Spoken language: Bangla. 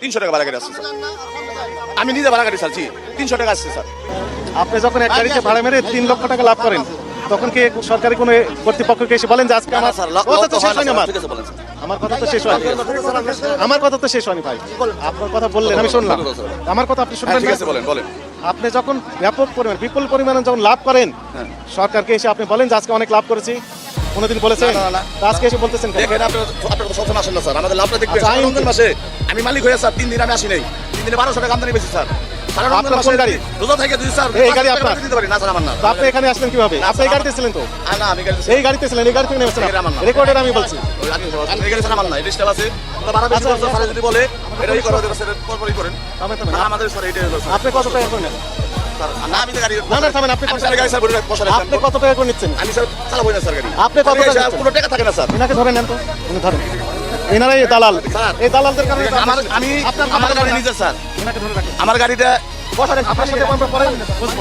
তিনশো টাকা ভাড়া গাড়ি আসছে স্যার। আমি নিজে ভাড়া গাড়ি চালছি তিনশো টাকা আসছে স্যার। আপনি যখন এক গাড়িতে ভাড়া মেরে তিন লক্ষ টাকা লাভ করেন তখন কি সরকারি কোনো কর্তৃপক্ষকে এসে বলেন যে আজকে আমার কথা তো শেষ হয়নি আমার। আমার কথা তো শেষ হয়নি। আমার কথা তো শেষ হয়নি ভাই। আপনার কথা বললেন আমি শুনলাম। আমার কথা আপনি হ্যাঁ শুনবেন ঠিক আছে বলেন বলেন। আপনি যখন ব্যাপক পরিমাণ বিপুল পরিমাণে যখন লাভ করেন হ্যাঁ। সরকারকে এসে আপনি বলেন যে আজকে অনেক লাভ করেছি। কোনোদিন বলেছেন? আজকে এসে বলতেছেন? দেখেন আপনার আপনার কথা সবসময় আসেন না স্যার। আমাদের লাভটা দেখবেন আচ্ছা, রমজান মাসে আমি মালিক হয়ে স্যার তিন দিন আমি আসি নাই। তিন দিনে বারোশো টাকা আমদানি বেশি স্যার। আপনি এখানে আসলেন কীভাবে? আপনি এই গাড়িতে ছিলেন তো? এই গাড়িতে ছিলেন এই গাড়ি থেকে নেমেছেন রেকর্ডের আমি বলছি। আপনি কত টাকা না আমি গাড়ি না, না, থামেন, আপনি কত- গাড়ি স্যার বলে বসা আপনি কত টাকা করে নিচ্ছেন? আমি স্যার চালাবো না স্যার গাড়ি। আপনি কত টাকা কোনো টাকা থাকে না স্যার। এনাকে ধরে নেন তো উনি ধরেন। এনারাই দালাল। এই দালালদের কারণে আমার আমি আপনার আমার গাড়ি নিজে স্যার। এনাকে ধরে রাখেন। আমার গাড়িটা বসা রাখছি। আপনার সাথে আমরা পরে বুঝব